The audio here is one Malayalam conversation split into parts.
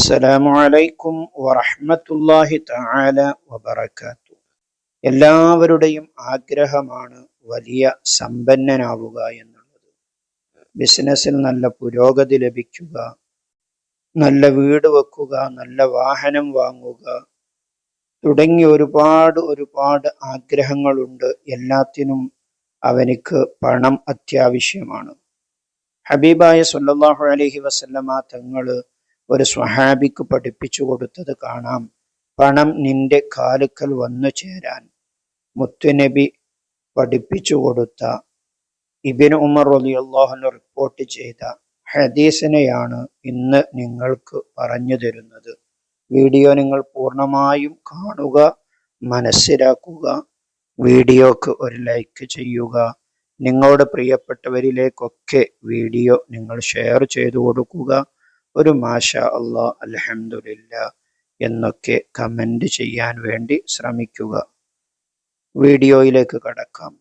അസ്സലാമു അലൈക്കും വറഹ്മത്തുള്ളാഹി തആല വബറകാത്തു എല്ലാവരുടെയും ആഗ്രഹമാണ് വലിയ സമ്പന്നനാവുക എന്നുള്ളത്. ബിസിനസ്സിൽ നല്ല പുരോഗതി ലഭിക്കുക നല്ല വീട് വെക്കുക നല്ല വാഹനം വാങ്ങുക തുടങ്ങി ഒരുപാട് ഒരുപാട് ആഗ്രഹങ്ങളുണ്ട്. എല്ലാത്തിനും അവനിക്ക് പണം അത്യാവശ്യമാണ്. ഹബീബായ സല്ലല്ലാഹു അലൈഹി വസല്ലമ തങ്ങൾ ഒരു സ്വഹാബിക്ക് പഠിപ്പിച്ചു കൊടുത്തത് കാണാം. പണം നിന്റെ കാലുക്കൽ വന്നു ചേരാൻ മുത്തുനബി പഠിപ്പിച്ചു കൊടുത്ത ഇബിൻ ഉമർ അലി അള്ളാഹുന് റിപ്പോർട്ട് ചെയ്ത ഹദീസിനെയാണ് ഇന്ന് നിങ്ങൾക്ക് പറഞ്ഞു തരുന്നത്. വീഡിയോ നിങ്ങൾ പൂർണമായും കാണുക മനസ്സിലാക്കുക. വീഡിയോക്ക് ഒരു ലൈക്ക് ചെയ്യുക. നിങ്ങളുടെ പ്രിയപ്പെട്ടവരിലേക്കൊക്കെ വീഡിയോ നിങ്ങൾ ഷെയർ ചെയ്തു കൊടുക്കുക. ഒരു മാഷ അള്ളാ അലഹമില്ല എന്നൊക്കെ കമന്റ് ചെയ്യാൻ വേണ്ടി ശ്രമിക്കുക. വീഡിയോയിലേക്ക് കടക്കാം.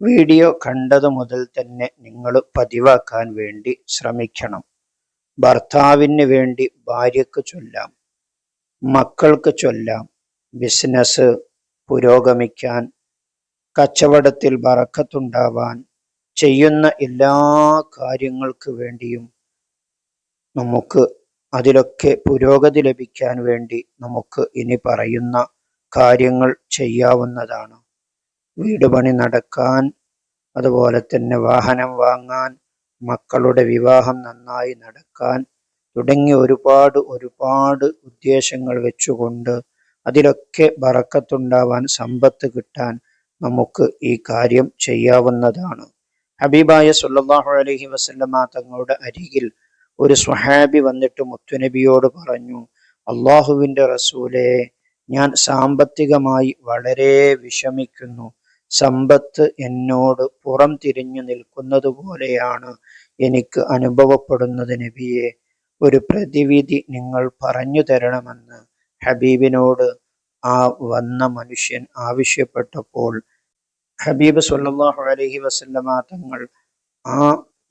വീഡിയോ കണ്ടതു മുതൽ തന്നെ നിങ്ങൾ പതിവാക്കാൻ വേണ്ടി ശ്രമിക്കണം. ഭർത്താവിന് വേണ്ടി ഭാര്യക്ക് ചൊല്ലാം മക്കൾക്ക് ചൊല്ലാം ബിസിനസ് പുരോഗമിക്കാൻ കച്ചവടത്തിൽ ബറക്കത്തുണ്ടാവാൻ ചെയ്യുന്ന എല്ലാ കാര്യങ്ങൾക്ക് വേണ്ടിയും നമുക്ക് അതിലൊക്കെ പുരോഗതി ലഭിക്കാൻ വേണ്ടി നമുക്ക് ഇനി പറയുന്ന കാര്യങ്ങൾ ചെയ്യാവുന്നതാണ്. വീട് പണി നടക്കാൻ അതുപോലെ തന്നെ വാഹനം വാങ്ങാൻ മക്കളുടെ വിവാഹം നന്നായി നടക്കാൻ തുടങ്ങി ഒരുപാട് ഒരുപാട് ഉദ്ദേശങ്ങൾ വെച്ചുകൊണ്ട് അതിലൊക്കെ ബറക്കത്തുണ്ടാവാൻ സമ്പത്ത് കിട്ടാൻ നമുക്ക് ഈ കാര്യം ചെയ്യാവുന്നതാണ്. ഹബീബായ സുല്ലാഹു അലഹി വസല്ലമ തങ്ങളുടെ അരികിൽ ഒരു സുഹാബി വന്നിട്ട് മുത്തുനബിയോട് പറഞ്ഞു അള്ളാഹുവിന്റെ റസൂലെ ഞാൻ സാമ്പത്തികമായി വളരെ വിഷമിക്കുന്നു. സമ്പത്ത് എന്നോട് പുറം തിരിഞ്ഞു നിൽക്കുന്നത് പോലെയാണ് എനിക്ക് അനുഭവപ്പെടുന്നത് നബിയെ. ഒരു പ്രതിവിധി നിങ്ങൾ പറഞ്ഞു തരണമെന്ന് ഹബീബിനോട് ആ വന്ന മനുഷ്യൻ ആവശ്യപ്പെട്ടപ്പോൾ ഹബീബ് സല്ലാഹു അലഹി വസല്ലമ തങ്ങൾ ആ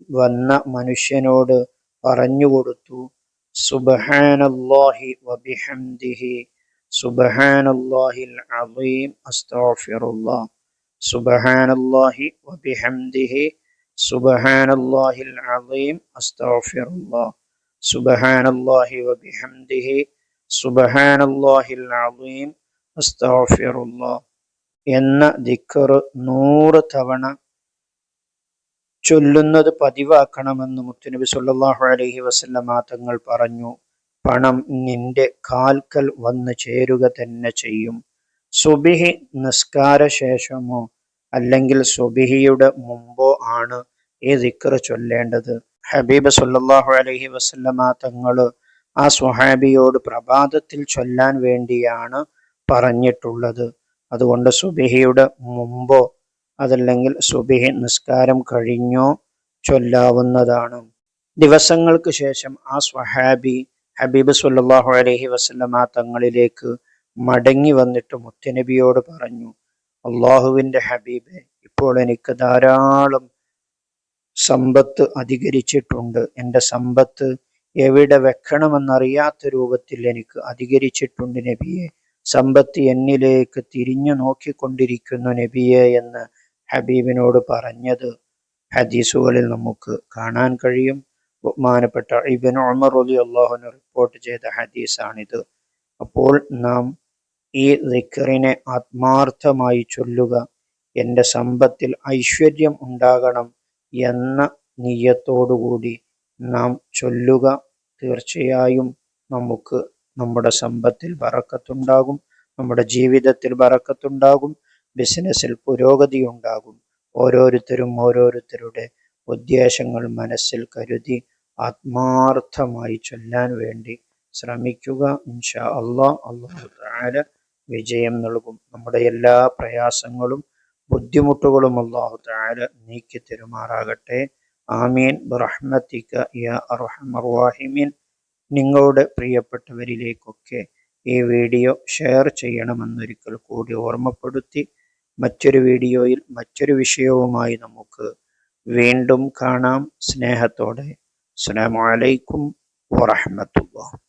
വന്ന മനുഷ്യനോട് പറഞ്ഞുകൊടുത്തു. സുബ്ഹാനല്ലാഹി വബിഹംദിഹി. സുബ്ഹാനല്ലാഹിൽ അലീം അസ്തഗ്ഫിറുല്ലാഹ് സുബ്ഹാനല്ലാഹി വബിഹംദിഹി. സുബ്ഹാനല്ലാഹിൽ അലീം അസ്തഗ്ഫിറുല്ലാഹ് സുബ്ഹാനല്ലാഹി വബിഹംദിഹി. സുബ്ഹാനല്ലാഹിൽ അലീം അസ്തഗ്ഫിറുല്ലാഹ് എന്ന ദിക്ർ നൂറ് തവണ ചൊല്ലുന്നത് പതിവാക്കണമെന്ന് മുത്തുനബി സല്ലാഹു അലഹി വസല്ലമ തങ്ങൾ പറഞ്ഞു. പണം നിന്റെ കാൽക്കൽ വന്ന് ചേരുക തന്നെ ചെയ്യും. സുബിഹി നിസ്കാര ശേഷമോ അല്ലെങ്കിൽ സുബിഹിയുടെ മുമ്പോ ആണ് ഈ ദിക്ർ ചൊല്ലേണ്ടത്. ഹബീബ് സല്ലാഹു അലഹി വസല്ലമ തങ്ങൾ ആ സ്വഹാബിയോട് പ്രഭാതത്തിൽ ചൊല്ലാൻ വേണ്ടിയാണ് പറഞ്ഞിട്ടുള്ളത്. അതുകൊണ്ട് സുബിഹിയുടെ മുമ്പോ അതല്ലെങ്കിൽ സുബിഹി നിസ്കാരം കഴിഞ്ഞോ ചൊല്ലാവുന്നതാണ്. ദിവസങ്ങൾക്ക് ശേഷം ആ സ്വഹാബി ഹബീബ് സുല്ലാഹു അലഹി വസ്ലമ തങ്ങളിലേക്ക് മടങ്ങി വന്നിട്ട് മുത്തനബിയോട് പറഞ്ഞു അള്ളാഹുവിന്റെ ഹബീബെ ഇപ്പോൾ എനിക്ക് ധാരാളം സമ്പത്ത് അധികരിച്ചിട്ടുണ്ട്. എന്റെ സമ്പത്ത് എവിടെ വെക്കണമെന്നറിയാത്ത രൂപത്തിൽ എനിക്ക് അധികരിച്ചിട്ടുണ്ട് നബിയെ. സമ്പത്ത് എന്നിലേക്ക് തിരിഞ്ഞു നോക്കിക്കൊണ്ടിരിക്കുന്നു നബിയെ എന്ന് ഹബീബിനോട് പറഞ്ഞത് ഹദീസുകളിൽ നമുക്ക് കാണാൻ കഴിയും. ബഹുമാനപ്പെട്ട ഇബിൻ ഉമർ അലി അള്ളാഹുന് റിപ്പോർട്ട് ചെയ്ത ഹദീസാണിത്. അപ്പോൾ നാം ഈ ദിക്കറിനെ ആത്മാർത്ഥമായി ചൊല്ലുക എന്റെ സമ്പത്തിൽ ഐശ്വര്യം ഉണ്ടാകണം എന്ന നീയത്തോടുകൂടി നാം ചൊല്ലുക. തീർച്ചയായും നമുക്ക് നമ്മുടെ സമ്പത്തിൽ വറക്കത്തുണ്ടാകും നമ്മുടെ ജീവിതത്തിൽ ബറക്കത്തുണ്ടാകും. ബിസിനസ്സിൽ പുരോഗതി ഉണ്ടാകും ഓരോരുത്തരും ഓരോരുത്തരുടെ ഉദ്ദേശങ്ങൾ മനസ്സിൽ കരുതി ആത്മാർത്ഥമായി ചൊല്ലാൻ വേണ്ടി ശ്രമിക്കുക. ഇൻഷാ അള്ളാഹ് അള്ളാഹു താര വിജയം നൽകും. നമ്മുടെ എല്ലാ പ്രയാസങ്ങളും ബുദ്ധിമുട്ടുകളും അള്ളാഹു താര നീക്കി തെരുമാറാകട്ടെ. ആമീൻ. ബറഹ്മത്തിക്ക യ നിങ്ങളുടെ പ്രിയപ്പെട്ടവരിലേക്കൊക്കെ ഈ വീഡിയോ ഷെയർ ചെയ്യണമെന്നൊരിക്കൽ കൂടി ഓർമ്മപ്പെടുത്തി മറ്റൊരു വീഡിയോയിൽ മറ്റൊരു വിഷയവുമായി നമുക്ക് വീണ്ടും കാണാം. സ്നേഹത്തോടെ. അസ്സലാമു അലൈക്കും വറഹ്മത്തുള്ളാഹി.